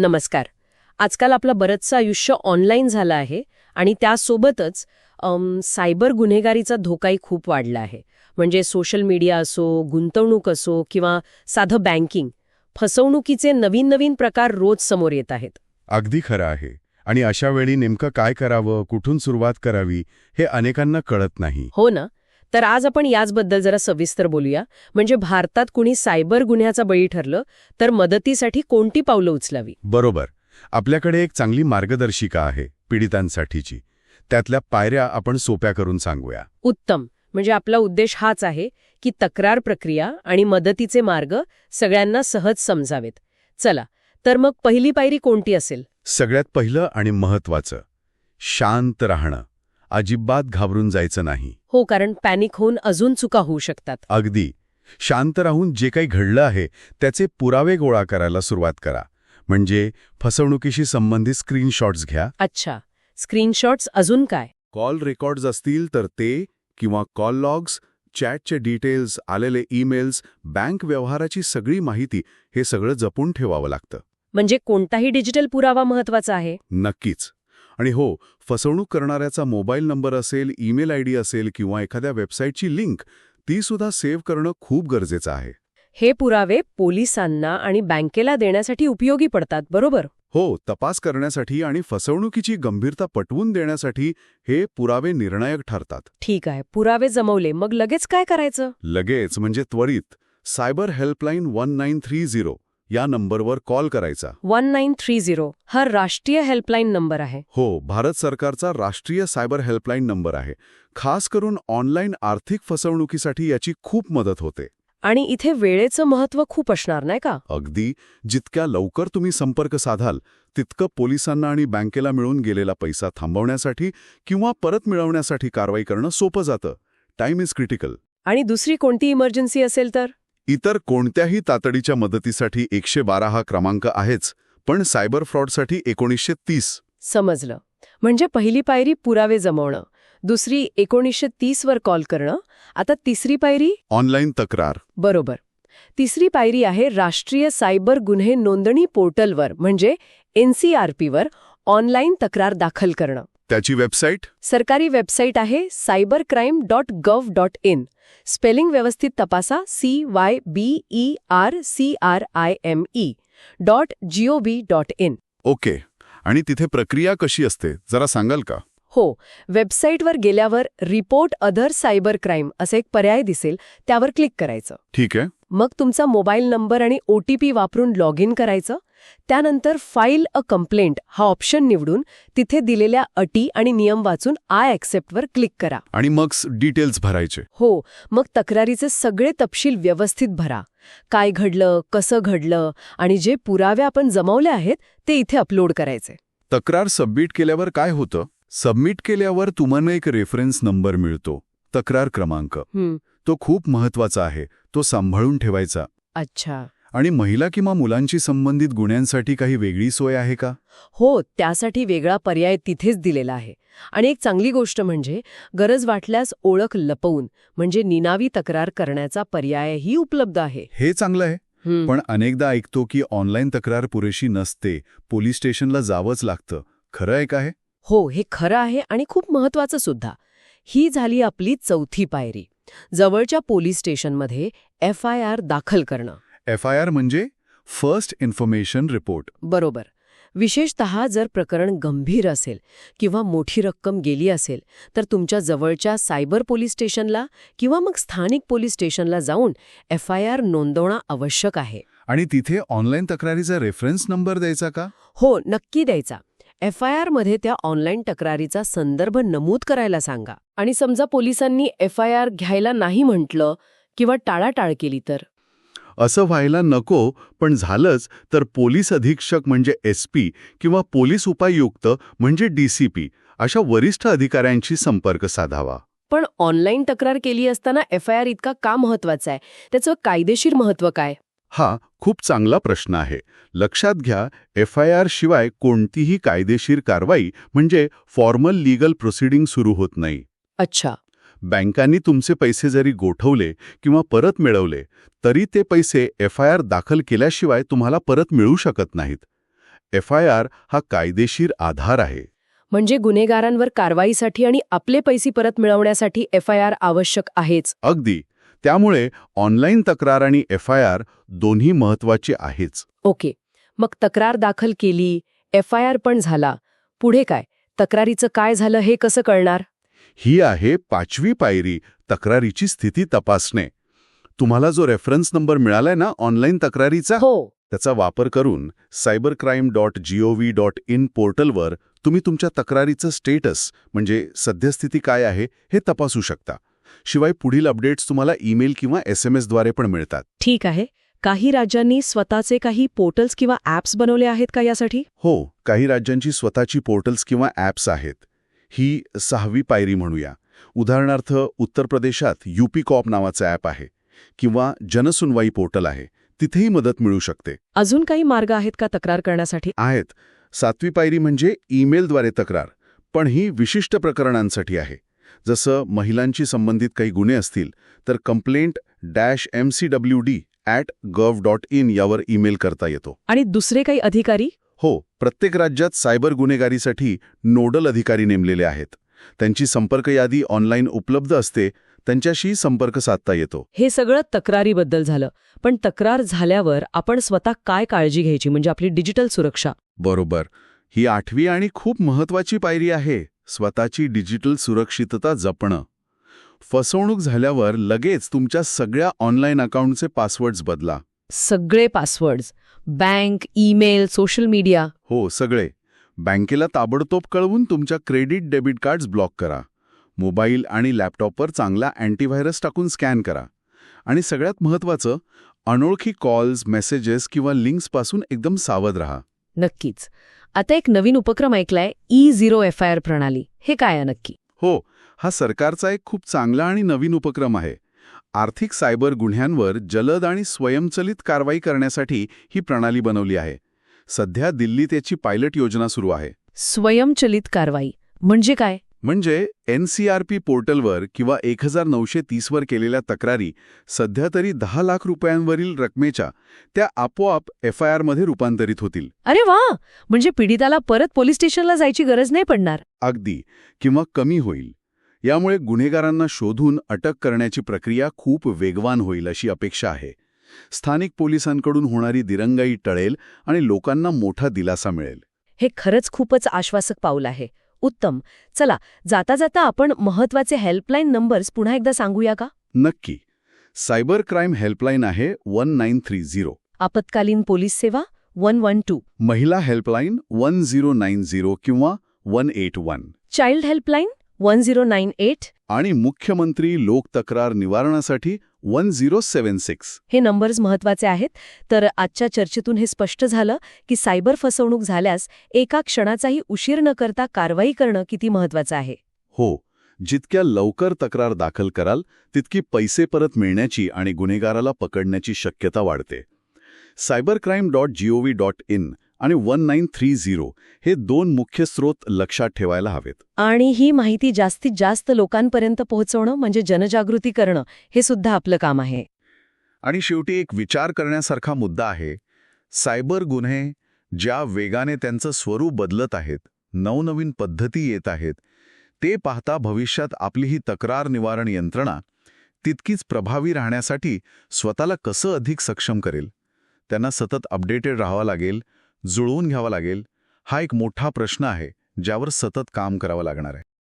नमस्कार. आजकाल आपलं बरंचसं आयुष्य ऑनलाईन झालं आहे आणि त्यासोबतच सायबर गुन्हेगारीचा धोकाही खूप वाढला आहे. म्हणजे सोशल मीडिया असो गुंतवणूक असो किंवा साधं बँकिंग फसवणुकीचे नवीन नवीन प्रकार रोज समोर येत आहेत. अगदी खरं आहे. आणि अशा वेळी नेमकं काय करावं कुठून सुरुवात करावी हे अनेकांना कळत नाही. हो ना. तर आज आपण याचबद्दल जरा सविस्तर बोलूया. म्हणजे भारतात कुणी सायबर गुन्ह्याचा बळी ठरलं तर मदतीसाठी कोणती पावलं उचलावी? बरोबर. आपल्याकडे एक चांगली मार्गदर्शिका आहे पीडितांसाठीची. त्यातल्या पायऱ्या आपण सोप्या करून सांगूया. उत्तम. म्हणजे आपला उद्देश हाच आहे की तक्रार प्रक्रिया आणि मदतीचे मार्ग सगळ्यांना सहज समजावेत. चला तर मग पहिली पायरी कोणती असेल? सगळ्यात पहिलं आणि महत्वाचं शांत राहणं. अजिबात घाबरून जायचं नाही. हो कारण पॅनिक होऊन अजून चुका होऊ शकतात. अगदी. शांत राहून जे काही घडलं आहे त्याचे पुरावे गोळा करायला सुरुवात करा. म्हणजे फसवणुकीशी संबंधित स्क्रीनशॉट्स घ्या. अच्छा. स्क्रीनशॉट्स अजून काय? कॉल रेकॉर्ड्स असतील तर ते किंवा कॉल लॉग्स चॅटचे डिटेल्स आलेले ईमेल्स बँक व्यवहाराची सगळी माहिती हे सगळं जपून ठेवावं लागतं. म्हणजे कोणताही डिजिटल पुरावा महत्त्वाचा आहे? नक्कीच. आणि हो फसवणूक करणाऱ्याचा मोबाईल नंबर असेल ईमेल आय डी असेल किंवा एखाद्या वेबसाईटची लिंक ती सुद्धा सेव्ह करणं खूप गरजेचं आहे. हे पुरावे पोलिसांना आणि बँकेला देण्यासाठी उपयोगी पडतात बरोबर? हो तपास करण्यासाठी आणि फसवणुकीची गंभीरता पटवून देण्यासाठी हे पुरावे निर्णायक ठरतात. ठीक आहे पुरावे जमवले मग लगेच काय करायचं? लगेच म्हणजे त्वरित. Cyber helpline one nine three zero. या नंबरवर कॉल करायचा. वन नाईन थ्री झिरो हा राष्ट्रीय हेल्पलाईन नंबर आहे. हो भारत सरकारचा राष्ट्रीय सायबर हेल्पलाईन नंबर आहे. खास करून ऑनलाईन आर्थिक फसवणुकीसाठी याची खूप मदत होते. आणि इथे वेळेचं महत्त्व खूप असणार नाही का? अगदी जितक्या लवकर तुम्ही संपर्क साधाल तितकं पोलिसांना आणि बँकेला मिळून गेलेला पैसा थांबवण्यासाठी किंवा परत मिळवण्यासाठी कारवाई करणं सोपं जातं. टाइम इज क्रिटिकल आणि दुसरी कोणती इमर्जन्सी असेल तर? इतर कोणत्याही तातडीच्या मदतीसाठी एकशे बारा हा क्रमांक आहेच पण सायबर फ्रॉडसाठी एकोणीसशे तीस. समजलं. म्हणजे पहिली पायरी पुरावे जमवणं दुसरी एकोणीसशे तीस वर कॉल करणं आता तिसरी पायरी? ऑनलाईन तक्रार. बरोबर. तिसरी पायरी आहे राष्ट्रीय सायबर गुन्हे नोंदणी पोर्टलवर म्हणजे एनसीआरपीवर ऑनलाईन तक्रार दाखल करणं. त्याची वेबसाईट? सरकारी वेबसाईट आहे cyber crime dot gov dot in spelling व्यवस्थित तपासा C Y B E R C R I M E dot G O V dot in okay. आणि तिथे प्रक्रिया कशी असते? जरा सांगाल का? हो. वेबसाईटवर गेल्यावर रिपोर्ट अदर सायबर क्राईम असे एक पर्याय दिसेल त्यावर क्लिक करायचं. ठीक आहे. मग तुमचा मोबाईल नंबर आणि ओ टी पी वापरून लॉग इन करायचं त्यानंतर फाईल अ कंप्लेंट हा ऑप्शन निवडून तिथे दिलेल्या अटी आणि नियम वाचून आय ॲक्सेप्टवर क्लिक करा. आणि मग डिटेल्स भरायचे. हो मग तक्रारीचे सगळे तपशील व्यवस्थित भरा. काय घडलं कसं घडलं आणि जे पुरावे आपण जमवले आहेत ते इथे अपलोड करायचे. तक्रार सबमिट केल्यावर काय होतं? सबमिट केल्यावर तुम्हाला एक रेफरन्स नंबर मिळतो. तक्रार क्रमांक. तो खूप महत्त्वाचा आहे. तो सांभाळून ठेवायचा. अच्छा. आणि महिला किंवा मुलांशी संबंधित गुन्ह्यांसाठी काही वेगळी सोय आहे का? हो त्यासाठी वेगळा पर्याय तिथेच दिलेला आहे. आणि एक चांगली गोष्ट म्हणजे गरज वाटल्यास ओळख लपवून म्हणजे निनावी तक्रार करण्याचा पर्यायही उपलब्ध आहे. हे चांगलं आहे. पण अनेकदा ऐकतो की ऑनलाईन तक्रार पुरेशी नसते पोलीस स्टेशनला जावंच लागतं. खरं आहे का हे? हो हे खरं आहे आणि खूप महत्वाचं सुद्धा. ही झाली आपली चौथी पायरी. जवळच्या पोलीस स्टेशनमध्ये एफ आय आर दाखल करणं. एफ आय आर म्हणजे फर्स्ट इन्फॉर्मेशन रिपोर्ट बरोबर. विशेषत जर प्रकरण गंभीर असेल किंवा मोठी रक्कम गेली असेल तर तुमच्या जवळच्या सायबर पोलीस स्टेशनला किंवा मग स्थानिक पोलीस स्टेशनला जाऊन एफ आय आर नोंदवणं आवश्यक आहे. आणि तिथे ऑनलाईन तक्रारीचा रेफरन्स नंबर द्यायचा का? हो नक्की द्यायचा. एफ आय आरमध्ये त्या ऑनलाईन तक्रारीचा संदर्भ नमूद करायला सांगा. आणि समजा पोलिसांनी एफ आय आर घ्यायला नाही म्हटलं किंवा टाळाटाळ केली तर? असं व्हायला नको पण झालंच. तर पोलीस अधीक्षक म्हणजे एस पी किंवा पोलीस उपायुक्त म्हणजे डीसीपी अशा वरिष्ठ अधिकाऱ्यांशी संपर्क साधावा. पण ऑनलाईन तक्रार केली असताना एफ आय आर इतका का महत्त्वाचा आहे? त्याचं कायदेशीर महत्त्व काय? हा खूप चांगला प्रश्न आहे. लक्षात घ्या एफ आय आर शिवाय कोणतीही कायदेशीर कारवाई म्हणजे फॉर्मल लीगल प्रोसिडिंग सुरू होत नाही. अच्छा. बँकांनी तुमचे पैसे जरी गोठवले किंवा परत मिळवले तरी ते पैसे एफ आय आर दाखल केल्याशिवाय तुम्हाला परत मिळू शकत नाहीत. एफ आय आर हा कायदेशीर आधार आहे. म्हणजे गुन्हेगारांवर कारवाईसाठी आणि आपले पैसे परत मिळवण्यासाठी एफ आय आर आवश्यक आहेच. अगदी. त्यामुळे ऑनलाईन तक्रार आणि एफ आय आर दोन्ही महत्त्वाचे आहेच. ओके. मग तक्रार दाखल केली एफ आय आर पण झाला. पुढे काय? तक्रारीचं काय झालं हे कसं कळणार? ही आहे पाचवी पायरी तक्रारीची स्थिती तपासणे. तुम्हाला जो रेफरन्स नंबर मिळालाय ना ऑनलाईन तक्रारीचा हो. त्याचा वापर करून cyber crime dot G O V dot in पोर्टलवर तुम्ही तुमच्या तक्रारीचं स्टेटस म्हणजे सद्यस्थिती काय आहे हे तपासू शकता. शिवाय पुढील अपडेट्स तुम्हाला ईमेल किंवा एस एम एसद्वारे पण मिळतात. ठीक आहे. काही राज्यांनी स्वतःचे काही पोर्टल्स किंवा ॲप्स बनवले आहेत का यासाठी? हो काही राज्यांची स्वतःची पोर्टल्स किंवा ॲप्स आहेत. ही सहावी पायरी म्हणूया. उदाहरणार्थ उत्तर प्रदेशात यूपी कॉप नावाचं ॲप आहे किंवा जनसुनवाई पोर्टल आहे. तिथेही मदत मिळू शकते. अजून काही मार्ग आहेत का तक्रार करण्यासाठी? आहेत. सातवी पायरी म्हणजे ईमेलद्वारे तक्रार पण ही विशिष्ट प्रकरणांसाठी आहे. जसं महिलांशी संबंधित काही गुन्हे असतील तर complaint dash M C W D at gov dot in यावर ईमेल करता येतो. आणि दुसरे काही अधिकारी? हो प्रत्येक राज्यात सायबर गुन्हेगारीसाठी नोडल अधिकारी नेमलेले आहेत. त्यांची संपर्क यादी ऑनलाईन उपलब्ध असते त्यांच्याशी संपर्क साधता येतो. हे सगळं तक्रारीबद्दल झालं पण तक्रार झाल्यावर आपण स्वतः काय काळजी घ्यायची? म्हणजे आपली डिजिटल सुरक्षा. बरोबर. ही आठवी आणि खूप महत्वाची पायरी आहे स्वतःची डिजिटल सुरक्षितता जपणं. फसवणूक झाल्यावर लगेच तुमच्या सगळ्या ऑनलाईन अकाउंटचे पासवर्ड्स बदला. सगळे passwords. Bank email social media. हो सगळे. बँकेला ताबडतोब कळवून तुमच्या क्रेडिट डेबिट कार्ड्स ब्लॉक करा. मोबाईल आणि लॅपटॉपवर चांगला अँटीव्हायरस टाकून स्कॅन करा. आणि सगळ्यात महत्त्वाचं अनोळखी कॉल्स मेसेजेस किंवा लिंक्सपासून एकदम सावध राहा. नक्कीच. आता एक नवीन उपक्रम ऐकलाय E zero F I R प्रणाली. हे काय नक्की? हो हा सरकारचा एक खूप चांगला आणि नवीन उपक्रम आहे. आर्थिक सायबर गुन्ह्यांवर जलद आणि स्वयंचलित कारवाई करण्यासाठी ही प्रणाली बनवली आहे. सध्या दिल्लीत याची पायलट योजना सुरू आहे. स्वयंचलित कारवाई म्हणजे काय? म्हणजे एन सी आर पी पोर्टलवर किंवा एक हजार नऊशे तीसवर केलेल्या तक्रारी सध्या तरी दहा लाख रुपयांवरील रकमेच्या त्या आपोआप एफ आय आरमध्ये रूपांतरित होतील. अरे वा! म्हणजे पीडिताला परत पोलीस स्टेशनला जायची गरज नाही पडणार. अगदी किंवा कमी होईल. यामुळे गुन्हेगारांना शोधून अटक करण्याची प्रक्रिया खूप वेगवान होईल अशी अपेक्षा आहे. स्थानिक पोलिसांकडून होणारी दिरंगाई टळेल आणि लोकांना मोठा दिलासा मिळेल. हे खरंच खूपच आश्वासक पाऊल आहे. उत्तम. चला जाता जाता आपण महत्त्वाचे हेल्पलाईन नंबर्स पुन्हा एकदा सांगूया का? नक्की. सायबर क्राईम हेल्पलाईन आहे वन नाईन थ्री झिरो. आपत्कालीन पोलीस सेवा वन वन टू. महिला helpline one zero nine zero किंवा one eight one. Child helpline? One zero nine eight आणि मुख्यमंत्री लोक तक्रार निवारणासाठी वन झिरो सेवन सिक्स हे नंबर्स महत्त्वाचे आहेत. तर आजच्या चर्चेतून हे स्पष्ट झालं की सायबर फसवणूक झाल्यास एका क्षणाचाही उशीर न करता कारवाई करणं किती महत्वाचं आहे. हो जितक्या लवकर तक्रार दाखल कराल तितकी पैसे परत मिळण्याची आणि गुन्हेगाराला पकडण्याची शक्यता वाढते. Cyber crime dot G O V dot in आणि वन नाईन थ्री झिरो हे दोन मुख्य स्रोत लक्षात ठेवायला हवेत. आणि ही माहिती जास्तीत जास्त लोकांपर्यंत पोहोचवणं म्हणजे जनजागृती करणं हे सुद्धा आपलं काम आहे. आणि शेवटी एक विचार करण्यासारखा मुद्दा आहे. सायबर गुन्हे ज्या वेगाने त्यांचं स्वरूप बदलत आहेत नवनवीन पद्धती येत आहेत ते पाहता भविष्यात आपली ही तक्रार निवारण यंत्रणा तितकीच प्रभावी राहण्यासाठी स्वतःला कसं अधिक सक्षम करेल? त्यांना सतत अपडेटेड राहावं लागेल जुळवून घ्यावा लागेल हा एक मोठा प्रश्न आहे ज्यावर सतत काम करावं लागणार आहे.